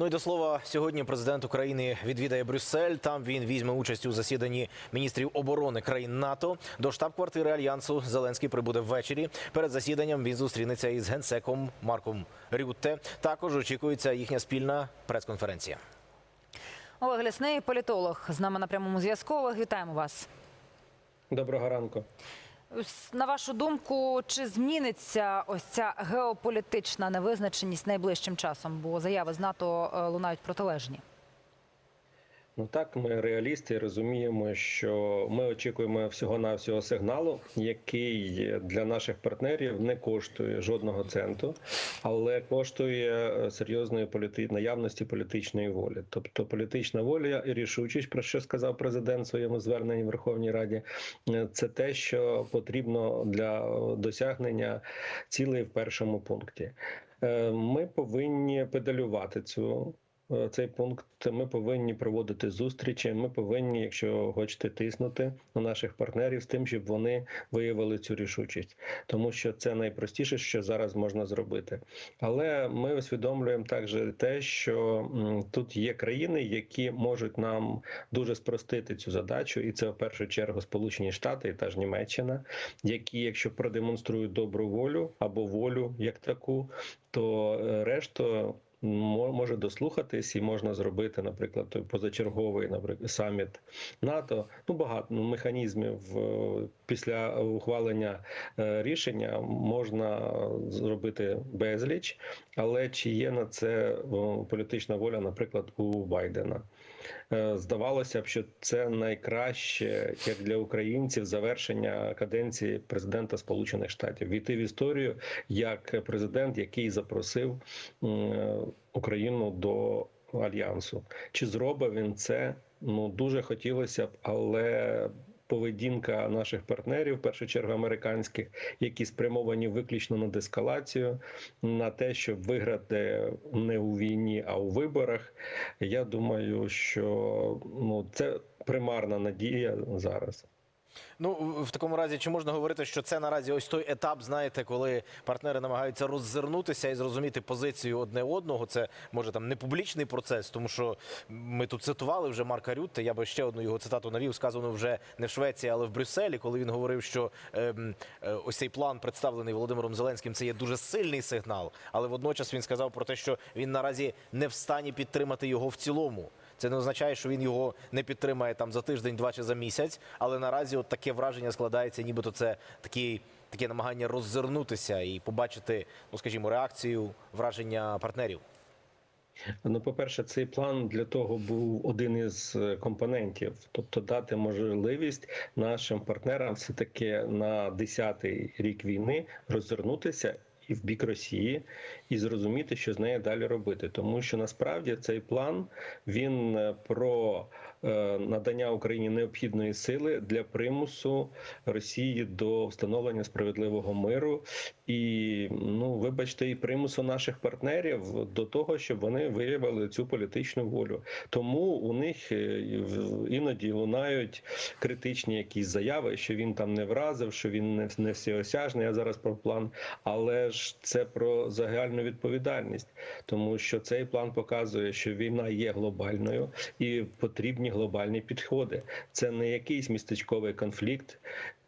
Ну і до слова, сьогодні президент України відвідає Брюссель. Там він візьме участь у засіданні міністрів оборони країн НАТО. До штаб-квартири альянсу Зеленський прибуде ввечері. Перед засіданням він зустрінеться із генсеком Марком Рютте. Також очікується їхня спільна прес-конференція. Олег Лясний, політолог, з нами на прямому зв'язку. Олег, вітаємо вас. Доброго ранку. На вашу думку, чи зміниться ось ця геополітична невизначеність найближчим часом? Бо заяви з НАТО е, лунають протилежні. Ну так, ми реалісти розуміємо, що ми очікуємо всього навсього сигналу, який для наших партнерів не коштує жодного центу, але коштує е, серйозної політи... наявності політичної волі. Тобто політична воля і рішучість, про що сказав президент в своєму зверненні в Верховній Раді, е, це те, що потрібно для досягнення цілей в першому пункті. Е, Ми повинні педалювати цю. Е, Цей пункт ми повинні проводити зустрічі. Ми повинні, якщо хочете, тиснути на наших партнерів з тим, щоб вони виявили цю рішучість, тому що це найпростіше, що зараз можна зробити. Але ми усвідомлюємо також те, що тут є країни, які можуть нам дуже спростити цю задачу, і це в першу чергу Сполучені Штати і та ж Німеччина, які, якщо продемонструють добру волю або волю як таку, то е, решту може дослухатись і можна зробити, наприклад, той позачерговий, наприклад, саміт НАТО. Ну багато ну, механізмів е, після ухвалення е, рішення можна зробити безліч, але чи є на це політична воля, наприклад, у Байдена? Е, Здавалося б, що це найкраще як для українців завершення каденції президента Сполучених Штатів війти в історію як президент, який запросив Україну до альянсу. Чи зробив він це? Ну дуже хотілося б, але. Поведінка наших партнерів, в першу чергу американських, які спрямовані виключно на дескалацію, на те, щоб виграти не у війні, а у виборах. Я думаю, що ну це примарна надія зараз. Ну в такому разі, чи можна говорити, що це наразі ось той етап, знаєте, коли партнери намагаються роззирнутися і зрозуміти позицію одне одного. Це може там не публічний процес, тому що ми тут цитували вже Марка Рютте. Я би ще одну його цитату навів, сказану вже не в Швеції, але в Брюсселі, коли він говорив, що ем, е, ось цей план, представлений Володимиром Зеленським, це є дуже сильний сигнал. Але водночас він сказав про те, що він наразі не в стані підтримати його в цілому. Це не означає, що він його не підтримає там за тиждень, два чи за місяць. Але наразі от таке враження складається, нібито це такі, таке намагання роззирнутися і побачити, ну скажімо, реакцію враження партнерів. Ну, по-перше, цей план для того був один із е, компонентів, тобто дати можливість нашим партнерам все таки на 10-й рік війни розвернутися. І в бік Росії, і зрозуміти, що з нею далі робити, тому що насправді цей план він е, про надання Україні необхідної сили для примусу Росії до встановлення справедливого миру, і ну вибачте, і примусу наших партнерів до того, щоб вони виявили цю політичну волю. Тому у них е, іноді лунають критичні якісь заяви, що він там не вразив, що він не, не всеосяжний. Я зараз про план, але ж це про загальну відповідальність, тому що цей план показує, що війна є глобальною і потрібні глобальні підходи. Це не якийсь містечковий конфлікт,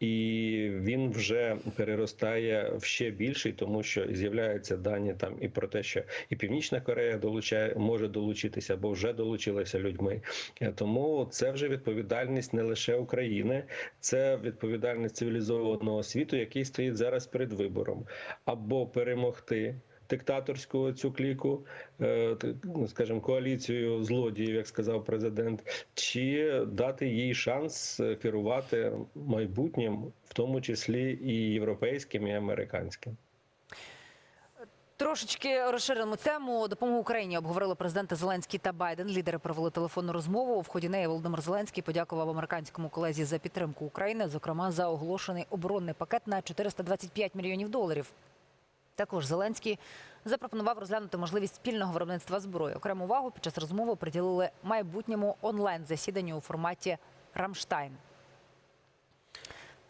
і він вже переростає в ще більший, тому що з'являються дані там і про те, що і Північна Корея долучає може долучитися, або вже долучилася людьми. Е, Тому це вже відповідальність не лише України, це відповідальність цивілізованого світу, який стоїть зараз перед вибором, або перемогти. Диктаторську цю кліку, е, ну, скажімо, коаліцію злодіїв, як сказав президент, чи дати їй шанс е, керувати майбутнім, в тому числі і європейським, і американським. Трошечки розширимо тему. Допомогу Україні обговорили президенти Зеленський та Байден. Лідери провели телефонну розмову. В ході неї Володимир Зеленський подякував американському колезі за підтримку України, зокрема за оголошений оборонний пакет на 425 мільйонів доларів. Також Зеленський запропонував розглянути можливість спільного виробництва зброї. Окрему увагу під час розмови приділили майбутньому онлайн засіданню у форматі Рамштайн.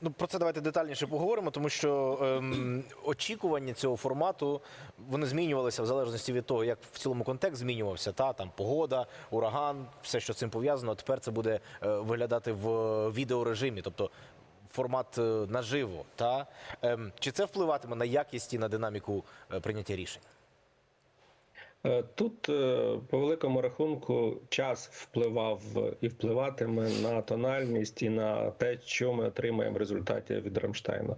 Ну, про це давайте детальніше поговоримо, тому що ем, очікування цього формату вони змінювалися в залежності від того, як в цілому контекст змінювався. Та там погода, ураган, все, що з цим пов'язано. Тепер це буде е, виглядати в відеорежимі, тобто формат е, наживо. Та ем, чи це впливатиме на якість і на динаміку е, прийняття рішень? Е, Тут, е, по великому рахунку, час впливав і впливатиме на тональність і на те, що ми отримаємо в результаті від Рамштайну.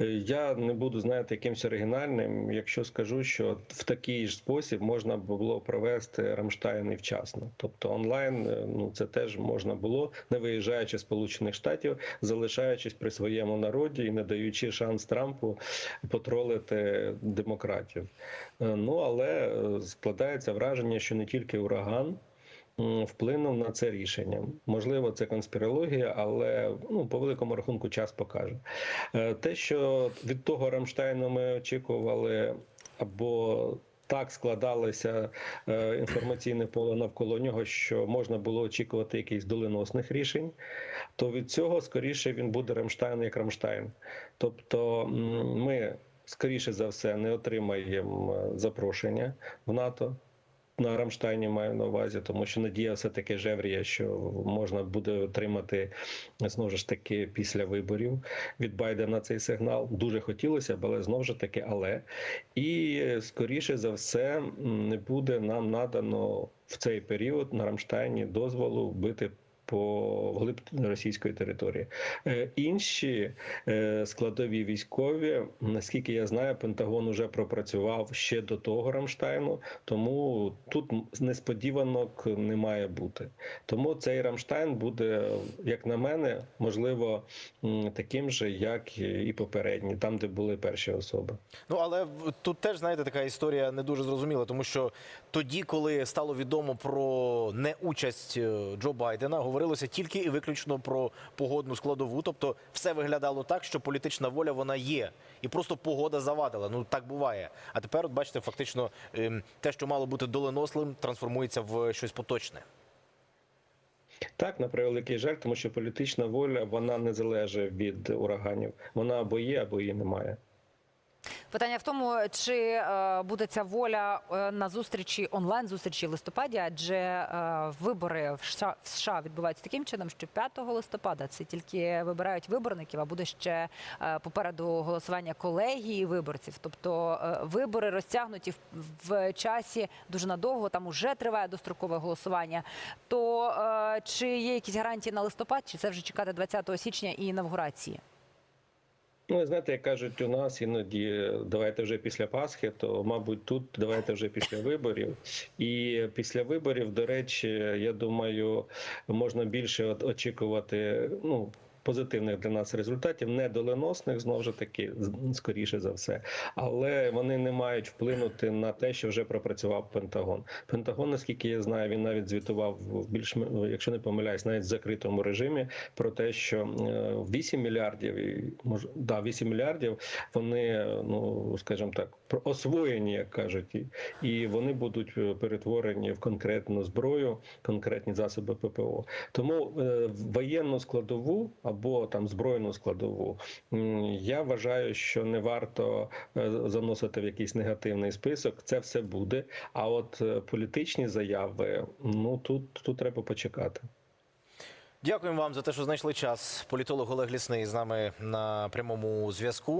Е, Я не буду знаєте, якимось оригінальним, якщо скажу, що в такий ж спосіб можна було провести Рамштайн і вчасно. Тобто онлайн, ну це теж можна було, не виїжджаючи з Сполучених Штатів, залишаючись при своєму народі і не даючи шанс Трампу потролити демократів. Ну але складається враження, що не тільки ураган. Вплинув на це рішення. Можливо, це конспірологія, але ну, по великому рахунку час покаже. Е, Те, що від того Рамштайну ми очікували, або так складалося е, інформаційне поле навколо нього, що можна було очікувати якихось доленосних рішень, то від цього скоріше він буде Рамштайн як Рамштайн. Тобто ми скоріше за все не отримаємо е, запрошення в НАТО. На Рамштайні маю на увазі, тому що надія все таки жевріє, що можна буде отримати знову ж таки після виборів від Байдена цей сигнал. Дуже хотілося але знову ж таки, але і е, скоріше за все не буде нам надано в цей період на Рамштайні дозволу бити по вглиб російської території. Е, Інші е, складові військові, наскільки я знаю, Пентагон уже пропрацював ще до того Рамштайну, тому тут несподіванок не має бути. Тому цей Рамштайн буде, як на мене, можливо, таким же, як і попередні, там, де були перші особи. Ну але тут теж знаєте така історія не дуже зрозуміла, тому що тоді, коли стало відомо про неучасть е, Джо Байдена, говорилося тільки і виключно про погодну складову. Тобто, все виглядало так, що політична воля вона є, і просто погода завадила. Ну так буває. А тепер, от бачите, фактично ем, те, що мало бути доленослим, трансформується в щось поточне. Так, на превеликий жаль, тому що політична воля вона не залежить від ураганів. Вона або є, або її немає. Питання в тому, чи е, буде ця воля е, на зустрічі онлайн зустрічі листопаді, адже е, вибори в США, відбуваються таким чином, що 5 листопада це тільки вибирають виборників, а буде ще попереду голосування колегії виборців. Тобто вибори розтягнуті в, часі дуже надовго. Там уже триває дострокове голосування. То чи є якісь гарантії на листопад, чи це вже чекати 20 січня і інавгурації? Ну, ви знаєте, як кажуть у нас іноді давайте вже після Пасхи, то мабуть тут давайте вже після виборів. І після виборів, до речі, я думаю, можна більше очікувати. Ну. Позитивних для нас результатів, не доленосних, знову ж таки, скоріше за все, але вони не мають вплинути на те, що вже пропрацював Пентагон. Пентагон, наскільки я знаю, він навіть звітував в більш якщо не помиляюсь, навіть в закритому режимі про те, що е, 8 мільярдів і може да 8 мільярдів вони, ну скажімо так, освоєні, як кажуть, і, вони будуть е, перетворені в конкретну зброю, конкретні засоби ППО. Тому е, воєнну складову або там збройну складову я вважаю, що не варто е, заносити в якийсь негативний список. Це все буде. А от е, політичні заяви, ну тут, тут треба почекати. Дякуємо вам за те, що знайшли час. Політолог Олег Лісний з нами на прямому зв'язку.